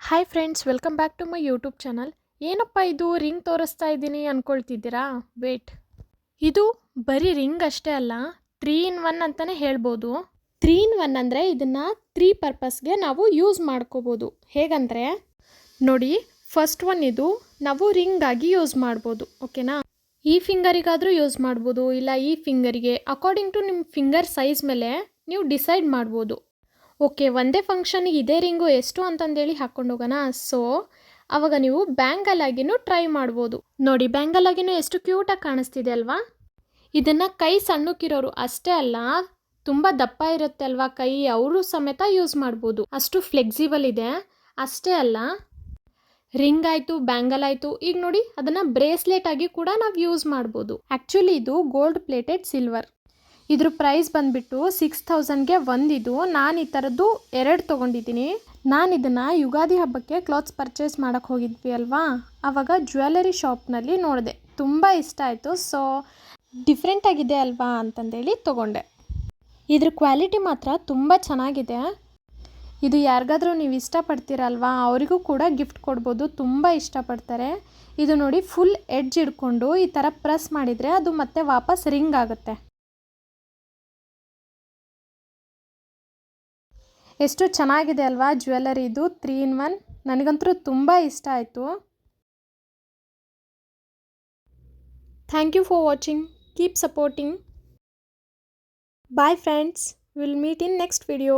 Hi friends welcome back to my YouTube channel ಏನಪ್ಪ ಇದು ring ತೋರಿಸ್ತಾ ಇದ್ದೀನಿ ಅಂದ್ಕೊಳ್ತಿದ್ದೀರಾ ವೇಟ್ ಇದು ಬರೀ ರಿಂಗ್ ಅಷ್ಟೇ ಅಲ್ಲ ತ್ರೀ ಇನ್ ಒನ್ ಅಂತಲೇ ಹೇಳ್ಬೋದು. ತ್ರೀ ಇನ್ ಒನ್ ಅಂದರೆ ಇದನ್ನು ತ್ರೀ ಪರ್ಪಸ್ಗೆ ನಾವು ಯೂಸ್ ಮಾಡ್ಕೋಬೋದು. ಹೇಗಂದರೆ, ನೋಡಿ ಫಸ್ಟ್ ಒನ್ ಇದು, ನಾವು ರಿಂಗ್ ಆಗಿ ಯೂಸ್ ಮಾಡ್ಬೋದು ಓಕೆನಾ ಈ ಫಿಂಗರಿಗಾದರೂ ಯೂಸ್ ಮಾಡ್ಬೋದು, ಇಲ್ಲ ಈ ಫಿಂಗರಿಗೆ ಅಕಾರ್ಡಿಂಗ್ ಟು ನಿಮ್ಮ ಫಿಂಗರ್ ಸೈಜ್ ಮೇಲೆ ನೀವು ಡಿಸೈಡ್ ಮಾಡ್ಬೋದು. ಓಕೆ ಒಂದೇ ಫಂಕ್ಷನಿಗೆ ಇದೇ ರಿಂಗು ಎಷ್ಟು ಅಂತಂದೇಳಿ ಹಾಕ್ಕೊಂಡು ಹೋಗೋಣ. ಸೊ ಅವಾಗ ನೀವು ಬ್ಯಾಂಗಲ್ ಆಗಿನೂ ಟ್ರೈ ಮಾಡ್ಬೋದು. ನೋಡಿ ಬ್ಯಾಂಗಲ್ ಆಗಿನೂ ಎಷ್ಟು ಕ್ಯೂಟಾಗಿ ಕಾಣಿಸ್ತಿದೆ ಅಲ್ವಾ? ಇದನ್ನು ಕೈ ಸಣ್ಣಕ್ಕಿರೋರು ಅಷ್ಟೇ ಅಲ್ಲ, ತುಂಬ ದಪ್ಪ ಇರುತ್ತೆ ಅಲ್ವಾ ಕೈ, ಅವರು ಸಮೇತ ಯೂಸ್ ಮಾಡ್ಬೋದು. ಅಷ್ಟು ಫ್ಲೆಕ್ಸಿಬಲ್ ಇದೆ. ಅಷ್ಟೇ ಅಲ್ಲ ರಿಂಗ್ ಆಯಿತು, ಬ್ಯಾಂಗಲ್ ಆಯಿತು. ಈಗ ನೋಡಿ, ಅದನ್ನು ಬ್ರೇಸ್ಲೆಟ್ ಆಗಿ ಕೂಡ ನಾವು ಯೂಸ್ ಮಾಡ್ಬೋದು. ಆ್ಯಕ್ಚುಲಿ ಇದು ಗೋಲ್ಡ್ ಪ್ಲೇಟೆಡ್ ಸಿಲ್ವರ್ ಇದ್ರ ಪ್ರೈಸ್ ಬಂದುಬಿಟ್ಟು ಸಿಕ್ಸ್ ಥೌಸಂಡ್ಗೆ ಒಂದಿದು ನಾನು ಈ ಥರದ್ದು ಎರಡು ತೊಗೊಂಡಿದ್ದೀನಿ. ನಾನು ಇದನ್ನು ಯುಗಾದಿ ಹಬ್ಬಕ್ಕೆ ಕ್ಲಾತ್ಸ್ ಪರ್ಚೇಸ್ ಮಾಡೋಕ್ಕೆ ಹೋಗಿದ್ವಿ ಅಲ್ವಾ? ಆವಾಗ ಜ್ಯುವೆಲರಿ ಶಾಪ್ನಲ್ಲಿ ನೋಡಿದೆ. ತುಂಬ ಇಷ್ಟ ಆಯಿತು. ಸೊ ಡಿಫ್ರೆಂಟಾಗಿದೆ ಅಲ್ವಾ ಅಂತಂದೇಳಿ ತೊಗೊಂಡೆ. ಇದ್ರ ಕ್ವಾಲಿಟಿ ಮಾತ್ರ ತುಂಬ ಚೆನ್ನಾಗಿದೆ. ಇದು ಯಾರಿಗಾದರೂ ನೀವು ಇಷ್ಟಪಡ್ತೀರಲ್ವಾ? ಅವರಿಗೂ ಕೂಡ ಗಿಫ್ಟ್ ಕೊಡ್ಬೋದು. ತುಂಬ ಇಷ್ಟಪಡ್ತಾರೆ. ಇದು ನೋಡಿ ಫುಲ್ ಎಡ್ಜ್ ಹಿಡ್ಕೊಂಡು ಈ ಥರ ಪ್ರೆಸ್ ಮಾಡಿದರೆ ಅದು ಮತ್ತೆ ವಾಪಸ್ ರಿಂಗ್ ಆಗುತ್ತೆ. ಎಷ್ಟು ಚೆನ್ನಾಗಿದೆ ಅಲ್ವಾ ಜ್ಯುವೆಲ್ಲರಿ ಇದು. Three in one. ನನಗಂತೂ ತುಂಬ ಇಷ್ಟ ಆಯಿತು. Thank you for watching. Keep supporting. Bye friends. Will meet in next video.